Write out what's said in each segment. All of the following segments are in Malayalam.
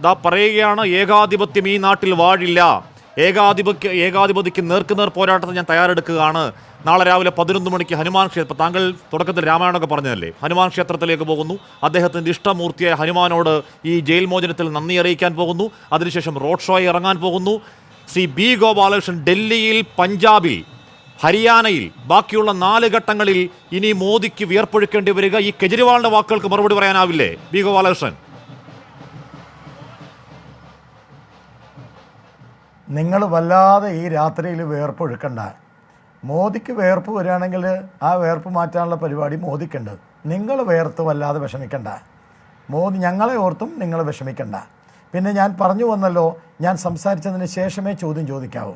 ദാ പറയുകയാണ് ഏകാധിപത്യം ഈ നാട്ടിൽ വാഴില്ല. ഏകാധിപത്യ ഏകാധിപതിക്ക് നേർക്കുനേർ പോരാട്ടത്തിന് ഞാൻ തയ്യാറെടുക്കുകയാണ്. നാളെ രാവിലെ പതിനൊന്ന് മണിക്ക് ഹനുമാൻ ക്ഷേത്രം താങ്കൾ തുടക്കത്തിൽ രാമായണമൊക്കെ പറഞ്ഞതല്ലേ? ഹനുമാൻ ക്ഷേത്രത്തിലേക്ക് പോകുന്നു. അദ്ദേഹത്തിന്റെ ഇഷ്ടമൂർത്തിയായ ഹനുമാനോട് ഈ ജയിൽ മോചനത്തിൽ നന്ദി അറിയിക്കാൻ പോകുന്നു. അതിനുശേഷം റോഡ് ഷോയിൽ ഇറങ്ങാൻ പോകുന്നു. ശ്രീ ബി ഗോപാലകൃഷ്ണൻ ഡൽഹിയിൽ പഞ്ചാബിൽ ഹരിയാനയിൽ ബാക്കിയുള്ള നാല് ഘട്ടങ്ങളിൽ ഇനി മോദിക്ക് വിയർപ്പൊഴുക്കേണ്ടി വരിക. ഈ കെജ്രിവാളിന്റെ വാക്കുകൾക്ക് മറുപടി പറയാനാവില്ലേ? ബി ഗോപാലകൃഷ്ണൻ. നിങ്ങൾ വല്ലാതെ ഈ രാത്രിയിൽ വേർപ്പൊഴുക്കണ്ട. മോദിക്ക് വേർപ്പ് വരികയാണെങ്കിൽ ആ വേർപ്പ് മാറ്റാനുള്ള പരിപാടി മോദിക്കുണ്ട്. നിങ്ങൾ വേർത്ത് വല്ലാതെ വിഷമിക്കണ്ട. മോദി ഞങ്ങളെ ഓർത്തും നിങ്ങൾ വിഷമിക്കണ്ട. പിന്നെ ഞാൻ പറഞ്ഞു വന്നല്ലോ ഞാൻ സംസാരിച്ചതിന് ശേഷമേ ചോദ്യം ചോദിക്കാവൂ.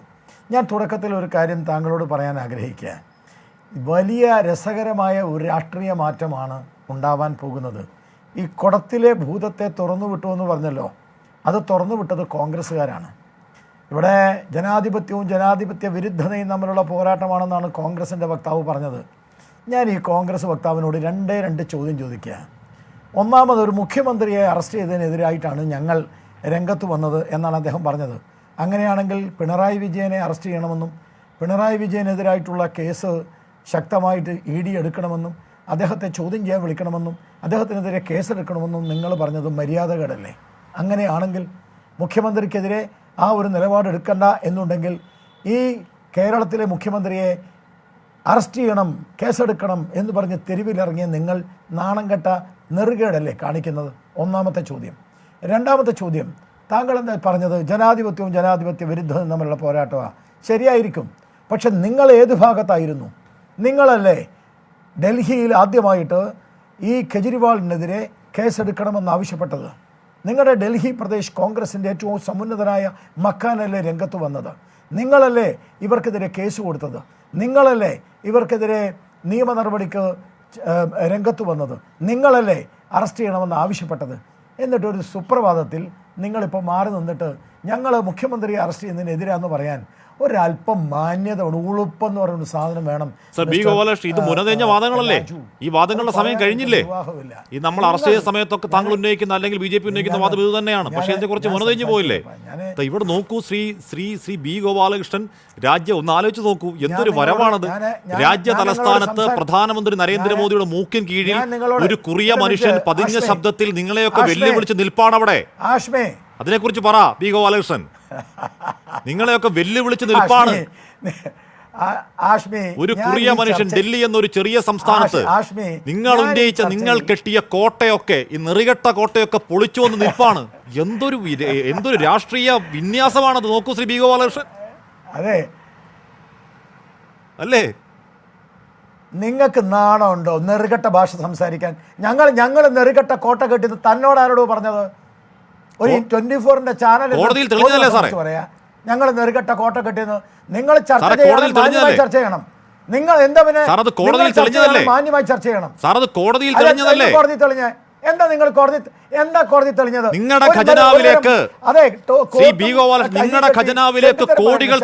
ഞാൻ തുടക്കത്തിൽ ഒരു കാര്യം താങ്കളോട് പറയാൻ ആഗ്രഹിക്കുക. വലിയ രസകരമായ ഒരു രാഷ്ട്രീയ മാറ്റമാണ് ഉണ്ടാവാൻ പോകുന്നത്. ഈ കുടത്തിലെ ഭൂതത്തെ തുറന്നു വിട്ടു എന്ന് പറഞ്ഞല്ലോ അത് തുറന്നു വിട്ടത് കോൺഗ്രസ്സുകാരാണ്. ഇവിടെ ജനാധിപത്യവും ജനാധിപത്യ വിരുദ്ധതയും തമ്മിലുള്ള പോരാട്ടമാണെന്നാണ് കോൺഗ്രസിന്റെ വക്താവ് പറഞ്ഞത്. ഞാൻ ഈ കോൺഗ്രസ് വക്താവിനോട് രണ്ടേ രണ്ട് ചോദ്യം ചോദിക്കുക. ഒന്നാമത് ഒരു മുഖ്യമന്ത്രിയെ അറസ്റ്റ് ചെയ്തതിനെതിരായിട്ടാണ് ഞങ്ങൾ രംഗത്ത് വന്നത് എന്നാണ് അദ്ദേഹം പറഞ്ഞത്. അങ്ങനെയാണെങ്കിൽ പിണറായി വിജയനെ അറസ്റ്റ് ചെയ്യണമെന്നും പിണറായി വിജയനെതിരായിട്ടുള്ള കേസ് ശക്തമായിട്ട് ഇ ഡി എടുക്കണമെന്നും അദ്ദേഹത്തെ ചോദ്യം ചെയ്യാൻ വിളിക്കണമെന്നും അദ്ദേഹത്തിനെതിരെ കേസെടുക്കണമെന്നും നിങ്ങൾ പറഞ്ഞത് മര്യാദകേടല്ലേ? അങ്ങനെയാണെങ്കിൽ മുഖ്യമന്ത്രിക്കെതിരെ ആ ഒരു നിലപാട് എടുക്കണ്ട എന്നുണ്ടെങ്കിൽ ഈ കേരളത്തിലെ മുഖ്യമന്ത്രിയെ അറസ്റ്റ് ചെയ്യണം കേസെടുക്കണം എന്ന് പറഞ്ഞ് തെരുവിലിറങ്ങിയ നിങ്ങൾ നാണം കെട്ട നെറുകേടല്ലേ കാണിക്കുന്നത്? ഒന്നാമത്തെ ചോദ്യം. രണ്ടാമത്തെ ചോദ്യം താങ്കൾ എന്താ പറഞ്ഞത്? ജനാധിപത്യവും ജനാധിപത്യ വിരുദ്ധവും തമ്മിലുള്ള പോരാട്ടമാണ് ശരിയായിരിക്കും. പക്ഷെ നിങ്ങൾ ഏത് ഭാഗത്തായിരുന്നു? നിങ്ങളല്ലേ ഡൽഹിയിൽ ആദ്യമായിട്ട് ഈ കെജ്രിവാളിനെതിരെ കേസെടുക്കണമെന്ന് ആവശ്യപ്പെട്ടത്? നിങ്ങളുടെ ഡൽഹി പ്രദേശ് കോൺഗ്രസിന്റെ ഏറ്റവും സമുന്നതനായ മക്കാനല്ലേ രംഗത്ത് വന്നത്? നിങ്ങളല്ലേ ഇവർക്കെതിരെ കേസ് കൊടുത്തത്? നിങ്ങളല്ലേ ഇവർക്കെതിരെ നിയമ നടപടിക്ക് രംഗത്ത് വന്നത്? നിങ്ങളല്ലേ അറസ്റ്റ് ചെയ്യണമെന്ന് ആവശ്യപ്പെട്ടത്? എന്നിട്ടൊരു സുപ്രഭാതത്തിൽ നിങ്ങളിപ്പോൾ മാറി നിന്നിട്ട് ഞങ്ങൾ മുഖ്യമന്ത്രിയെ അറസ്റ്റ് ചെയ്യുന്നതിനെതിരാന്ന് പറയാൻ ഒരല്പം മാന്യത ഉളുപ്പ് ഉളുപ്പെന്ന് പറയുന്ന സാധനം വേണം. സർ ബി ഗോപാലകൃഷ്ണൻ ഇത് ആ, വാദങ്ങളല്ലേ? ഈ വാദങ്ങളുടെ സമയം കഴിഞ്ഞില്ലേ? ഈ നമ്മൾ അറസ്റ്റ് ചെയ്ത സമയത്തൊക്കെ താങ്കൾ ഉന്നയിക്കുന്ന അല്ലെങ്കിൽ ബി ജെ പി ഉന്നയിക്കുന്ന വാദം ഇത് തന്നെയാണ് പക്ഷേ അതിനെ കുറിച്ച് ഞാൻ പോയില്ലേ? ഇവിടെ നോക്കൂ ശ്രീ ശ്രീ ശ്രീ ബി ഗോപാലകൃഷ്ണൻ രാജ്യം ഒന്ന് ആലോചിച്ച് നോക്കൂ എന്തൊരു വരവാണത്? രാജ്യ തലസ്ഥാനത്ത് പ്രധാനമന്ത്രി നരേന്ദ്രമോദിയുടെ മൂക്കിൻ കീഴിൽ ഒരു കുറിയ മനുഷ്യൻ പതിഞ്ഞ ശബ്ദത്തിൽ നിങ്ങളെയൊക്കെ വെല്ലുവിളിച്ച് നിൽപ്പാണവിടെ. ആഷ്മേ അതിനെക്കുറിച്ച് പറ ബി. ഗോപാലകൃഷ്ണൻ നിങ്ങളെയൊക്കെ വെല്ലുവിളിച്ച് നിൽപ്പാണ് ഒരു കുറിയ മനുഷ്യൻ ഡൽഹി എന്നൊരു ചെറിയ സംസ്ഥാനത്ത് നിങ്ങൾ ഉന്നയിച്ച നിങ്ങൾ കെട്ടിയ കോട്ടയൊക്കെ ഈ നെറികെട്ട കോട്ടയൊക്കെ പൊളിച്ചു വന്ന് നിൽപ്പാണ്. എന്തൊരു എന്തൊരു രാഷ്ട്രീയ വിന്യാസമാണത് നോക്കൂ ശ്രീ ബി. ഗോപാലകൃഷ്ണൻ അതെ. അല്ലേ? നിങ്ങൾക്ക് നാണമുണ്ടോ നെറുകെട്ട ഭാഷ സംസാരിക്കാൻ? ഞങ്ങൾ ഞങ്ങൾ നെറുകെട്ട കോട്ട കെട്ടിയത് തന്നോട് ആരോടോ പറഞ്ഞത്? ഒരു ട്വന്റി ഫോറിന്റെ ചാനൽ? പറയാ. ഞങ്ങൾ നെറുകെട്ട കോട്ട കെട്ടിയെന്ന് നിങ്ങൾ ചർച്ച ചെയ്യണം? ചർച്ച ചെയ്യണം. നിങ്ങൾ എന്താ പിന്നെ മാന്യമായി ചർച്ച ചെയ്യണം. സാർ അത് കോടതിയിൽ കോടതി തെളിഞ്ഞ? എന്താ നിങ്ങൾ കോടതി എന്താ കോടതി തെളിഞ്ഞത്? നിങ്ങളുടെ ഖജനാവിലേക്ക് അതെ നിങ്ങളുടെ ഖജനാവിലേക്ക് കോടികൾ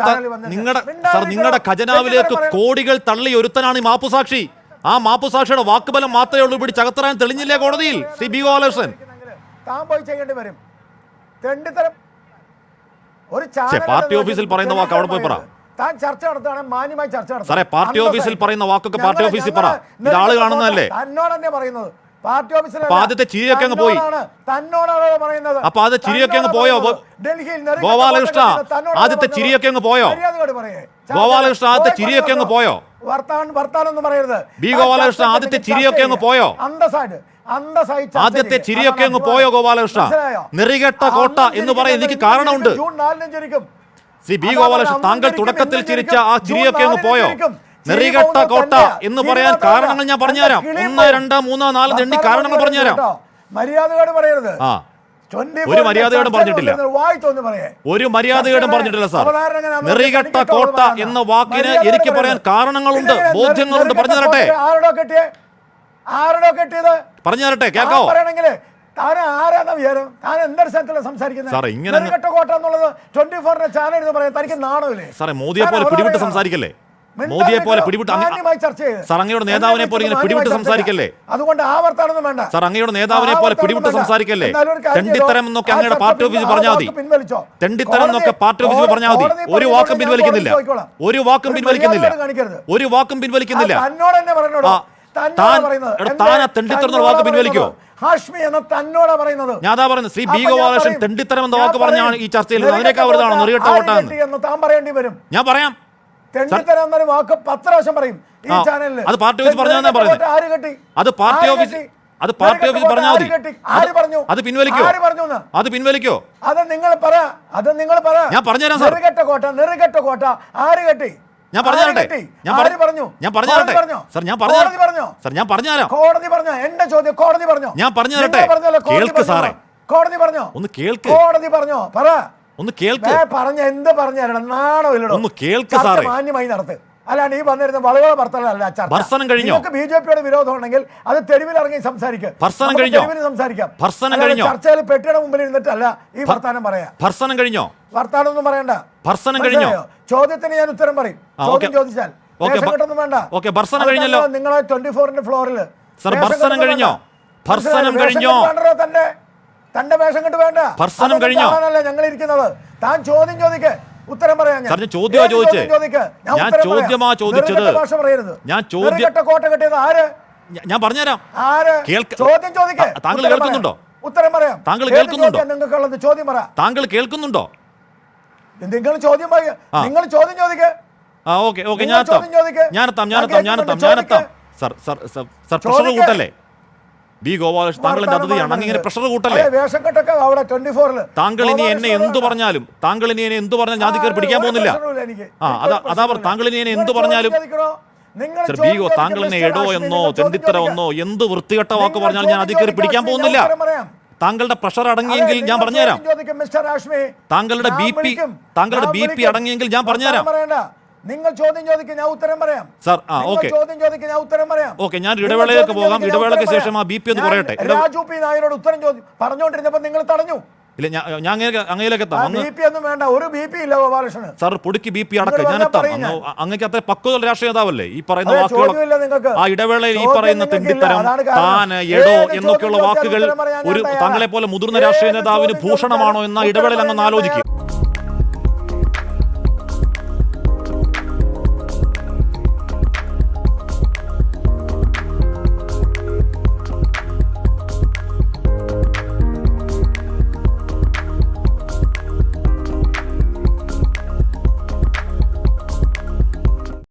നിങ്ങളുടെ സർ നിങ്ങളുടെ ഖജനാവിലേക്ക് കോടികൾ തള്ളി ഒരുത്തനാണ് ഈ മാപ്പുസാക്ഷി. ആ മാപ്പുസാക്ഷിയുടെ വാക്കുബലം മാത്രമേ ഉള്ളൂ പിടിച്ചകത്തറാൻ തെളിഞ്ഞില്ലേ കോടതിയിൽ? ശ്രീ ബി ഗോപാലകൃഷ്ണൻ. താൻ പോയി ചെയ്യേണ്ടി വരും. തെണ്ടിത്തരം ഒരു പാർട്ടി ഓഫീസിൽ പറയുന്ന വാക്ക് അവിടെ പോയി പറ. താൻ ചർച്ച നടത്തുകയാണെങ്കിൽ മാന്യമായി ചർച്ച നടത്തണം. സാറേ, പാർട്ടി ഓഫീസിൽ പറയുന്ന വാക്കൊക്കെ പാർട്ടി ഓഫീസിൽ പറ. ഇത് ആൾ കാണുന്നതല്ലേ? തന്നോട് തന്നെ പറയുന്നത് പാർട്ടി ഓഫീസിലെ ആദ്യത്തെ ചിരിയൊക്കെ അങ്ങ് പോയി. തന്നോടാണ് പറയുന്നത് അപ്പൊ ആദ്യത്തെ ചിരിയൊക്കെ അങ്ങ് പോയോ? ഡൽഹിയിൽ ഗോപാലകൃഷ്ണ, ആദ്യത്തെ ചിരിയൊക്കെ അങ്ങ് പോയോ? ഗോപാലകൃഷ്ണ, ആദ്യത്തെ ചിരിയൊക്കെ അങ്ങ് പോയോ? വർത്താനം വർത്താനൊന്നും പറയരുത് ബി. ഗോപാലകൃഷ്ണ, ആദ്യത്തെ ചിരിയൊക്കെ അങ്ങ് പോയോ? ചർച്ച ആദ്യത്തെ. ചിരിയൊക്കെ അങ്ങ് പോയോ. ഗോപാലകൃഷ്ണ നിറികെട്ട കോട്ട എന്ന് പറയാൻ എനിക്ക് കാരണമുണ്ട് ജൂൺ നാലിനും ചിരിക്കും സി ബി ഗോപാലകൃഷ്ണൻ താങ്കൾ തുടക്കത്തിൽ ചിരിച്ച ആ ചിരിയൊക്കെ അങ്ങ് പോയോ നെറികെട്ട കോട്ട എന്ന് പറയാൻ കാരണങ്ങൾ ഞാൻ പറഞ്ഞുതരാം. ഒന്ന്. രണ്ട് മൂന്ന് നാല് എണ്ണി കാരണങ്ങൾ പറഞ്ഞുതരാം. മര്യാദയോട് പറയരുത്. ആ. 24 ഒരു മര്യാദയോടും പറഞ്ഞിട്ടില്ല. ഒരു മര്യാദയോടും പറഞ്ഞിട്ടില്ല സാർ. നെറികെട്ട കോട്ട എന്ന വാക്കിന് എനിക്ക് പറയാൻ. കാരണങ്ങളുണ്ട് ബോധ്യങ്ങളുണ്ട്. പറഞ്ഞു തരട്ടെ പറഞ്ഞു തരട്ടെ കേൾക്കാവോ? മോദിയെ പോലെ പിടിവിട്ട് സംസാരിക്കല്ലേ? മോദിയെ പോലെ ചെയ്ത്. സാർ, അങ്ങയുടെ നേതാവിനെ പോലെ ഇങ്ങനെ പിടിപെട്ട് പിടിവിട്ട് സംസാരിക്കല്ലേ? അതുകൊണ്ട് ആവർത്തനൊന്നും വേണ്ട. സാർ അങ്ങയുടെ നേതാവിനെ പോലെ പിടിപെട്ട് പിടിവിട്ട് സംസാരിക്കല്ലേ? തെണ്ടിത്തരം. എന്നൊക്കെ അങ്ങയുടെ പാർട്ടി ഓഫീസ് പറഞ്ഞാൽ മതി. തെണ്ടിത്തരം എന്നൊക്കെ പാർട്ടി ഓഫീസ് പറഞ്ഞാൽ മതി. ഒരു വാക്കും പിൻവലിക്കുന്നില്ല. ഒരു വാക്കും പിൻവലിക്കുന്നില്ല. ഒരു വാക്കും പിൻവലിക്കുന്നില്ല. താൻ-? താൻ തെണ്ടിത്തരം വാക്ക് പിൻവലിക്കോ? ഹാഷ്മി എന്ന തന്നോടാ പറയുന്നത്. ഞാൻ പറയുന്നത്. ശ്രീ ബി ഗോപാലകൃഷ്ണൻ തെണ്ടിത്തരം എന്ന വാക്ക് പറഞ്ഞാണ് ഈ ചർച്ചയിൽ അതിനേക്കാൾ വലുതാണോ? കോട്ട നെറുകെട്ട താൻ പറയേണ്ടി വരും. ഞാൻ പറയാം. തെണ്ടിത്തരം എന്നൊരു വാക്ക് പത്ത് പ്രാവശ്യം പറയും ഈ ആ, ചാനലിൽ അത് പാർട്ടി ഓഫീസ് പറഞ്ഞാ ഞാൻ പറയുന്നത്. ആര് കെട്ടി? അത് പാർട്ടി ഓഫീസ്- അത് പാർട്ടി ഓഫീസ് പറഞ്ഞാൽ മതി. ആര് പറഞ്ഞു? അത് പിൻവലിക്കോ? ആര് പറഞ്ഞു അത് പിൻവലിക്കോ? അത് നിങ്ങൾ പറ. അത് നിങ്ങൾ പറ. ഞാൻ പറഞ്ഞുതരാം സാർ. നെറുകെട്ട കോട്ട നെറുകെട്ട കോട്ട. ആര് കെട്ടി? ഞാൻ പറഞ്ഞു തരട്ടെ ഞാൻ പറഞ്ഞു? ഞാൻ പറഞ്ഞു കോടതി തരട്ടെ പറഞ്ഞോ? ഞാൻ പറഞ്ഞു കോടതി പറഞ്ഞോ? ഞാൻ പറഞ്ഞു തരാം കോടതി പറഞ്ഞോ? എന്റെ ചോദ്യം കോടതി പറഞ്ഞോ? ഞാൻ പറഞ്ഞു തരട്ടെ? കേൾക്ക് സാറേ. കോടതി പറഞ്ഞോ? ഒന്ന് കേൾക്ക്. കോടതി പറഞ്ഞോ? പറ. ഒന്ന് കേൾക്ക്. പറഞ്ഞ എന്താ പറഞ്ഞു തരണം? നാണോ ഇല്ലടോ? ഒന്ന് കേൾക്ക് സാറേ. മാന്യമായി നടത്ത്. അല്ലാണ്ട് ഈ വന്നിരുന്ന വളരെ ഭർസനം കഴിഞ്ഞോ? ബി ജെ പിയുടെ വിരോധം ഉണ്ടെങ്കിൽ അത് തെരുവിൽ ഇറങ്ങി സംസാരിക്കാം സംസാരിക്കാം? ചർച്ചയിൽ പെട്ടിയുടെ മുമ്പിൽ ഇരുന്നിട്ടല്ല ഈ വർത്താനം പറയാം. ഭർസനം കഴിഞ്ഞോ? വർത്താനം ഒന്നും പറയണ്ട. ഭർസനം കഴിഞ്ഞോ? ചോദ്യത്തിന് ഞാൻ ഉത്തരം പറയും. ചോദ്യം ചോദിച്ചാൽ. ഭർത്താനം നിങ്ങളെ ട്വന്റി ഫോറിന്റെ ഫ്ലോറിൽ ഭർസനം കഴിഞ്ഞോ? ഭർസനം കഴിഞ്ഞോ? തന്റെ തന്റെ വേഷം കെട്ട് വേണ്ട ഭർസനം കഴിഞ്ഞോ? ഞങ്ങൾ ഇരിക്കുന്നത് താൻ ചോദ്യം ചോദിക്കേ ഉത്തരം പറയാം ഞാൻ. ഞാൻ ചോദ്യമാ ചോദിച്ചേ. ഞാൻ ഞാൻ. ചോദ്യമാ ചോദിച്ചത്. ഭാഷ പറയരുത് ഞാൻ ചോദ്യം- കോട്ട കെട്ടിയത് ആര് ഞാൻ പറഞ്ഞുതരാം ആര് ചോദ്യം ചോദിക്ക് താങ്കൾ കേൾക്കുന്നുണ്ടോ? ഉത്തരം പറയാം താങ്കൾ കേൾക്കുന്നുണ്ടോ? നിങ്ങൾക്കുള്ളത് ചോദ്യം പറ താങ്കൾ കേൾക്കുന്നുണ്ടോ നിങ്ങൾ ചോദ്യം പറയ നിങ്ങൾ ചോദ്യം ചോദിക്കേ ആ ഓക്കെ ഓക്കെ ഞാൻ എത്താം ചോദ്യം എത്താം ഞാൻ ഞാനെത്താം ഞാനെത്താം കേൾക്കുന്നുണ്ട്. ഞാനെത്താം ചോദിക്ക്. Sir sir sir pressure. കൂട്ടല്ലേ B Gopalakrishnan താങ്കൾ എന്റെ അതിഥിയാണ് അങ്ങ് ഇങ്ങനെ പ്രഷർ കൂട്ടല്ലേ? അതെ, വേഷം കെട്ടൊക്കെ അവിടെ ട്വന്റി ഫോറിൽ താങ്കൾ ഇനി എന്നെ എന്ത് പറഞ്ഞാലും താങ്കൾ ഇനി എന്നെ എന്ത് പറഞ്ഞാലും ഞാൻ കയറി പിടിക്കാൻ പോകുന്നില്ല. ആ, അതാ- അതാ താങ്കൾ ഇനി എന്നെ എന്ത് പറഞ്ഞാലും- ബിഗോ താങ്കൾ എന്നെ എടോ എന്നോ തെണ്ടിത്തര എന്നോ എന്ത് വൃത്തികെട്ട വാക്ക് പറഞ്ഞാലും ഞാൻ അതിൽ കയറി പിടിക്കാൻ പോകുന്നില്ല. താങ്കളുടെ പ്രഷർ അടങ്ങിയെങ്കിൽ ഞാൻ പറഞ്ഞുതരാം. താങ്കളുടെ ബി പി താങ്കളുടെ ബി പി അടങ്ങിയെങ്കിൽ ഞാൻ പറഞ്ഞുതരാം. നിങ്ങൾ ചോദ്യം ചോദിക്കും ഞാൻ ഉത്തരം പറയാം. സാർ ആ ഓക്കെ. ചോദ്യം ചോദിക്കും ഞാൻ ഉത്തരം പറയാം. ഓക്കെ ഞാൻ ഇടവേളയൊക്കെ ഇടവേളയിലേക്ക് പോകാം. ഇടവേളയ്ക്ക് ശേഷം ആ ബിപി ബി പി ഒന്ന് പറയട്ടെ. രാജു പി നായരോട് ഉത്തരം ചോദി പറഞ്ഞുകൊണ്ടിരുന്നപ്പോൾ നിങ്ങൾ തടഞ്ഞു. ഇല്ല ഞാൻ ഞാൻ അങ്ങേ- അങ്ങയിലേക്ക് എത്താം. ബി പി ഒന്നും വേണ്ട. ഒരു ബി പി ഇല്ല ഗോപാലകൃഷ്ണന്. സാർ പൊടിക്ക് ബി പി അടക്കം. ഞാൻ എത്താം. അങ്ങക്ക് അത്ര പക്വത രാഷ്ട്രീയ നേതാവല്ലേ? ഈ പറയുന്ന വാക്കുകൾ ആ ഇടവേളയിൽ ഈ പറയുന്ന. തെണ്ടിത്തരം. താൻ എടോ എന്നൊക്കെയുള്ള വാക്കുകൾ ഒരു തങ്ങളെ താങ്കളെ പോലെ മുതിർന്ന രാഷ്ട്രീയ നേതാവിന് ഭൂഷണമാണോ എന്ന ഇടവേളയിൽ അങ്ങ് ആലോചിക്കും.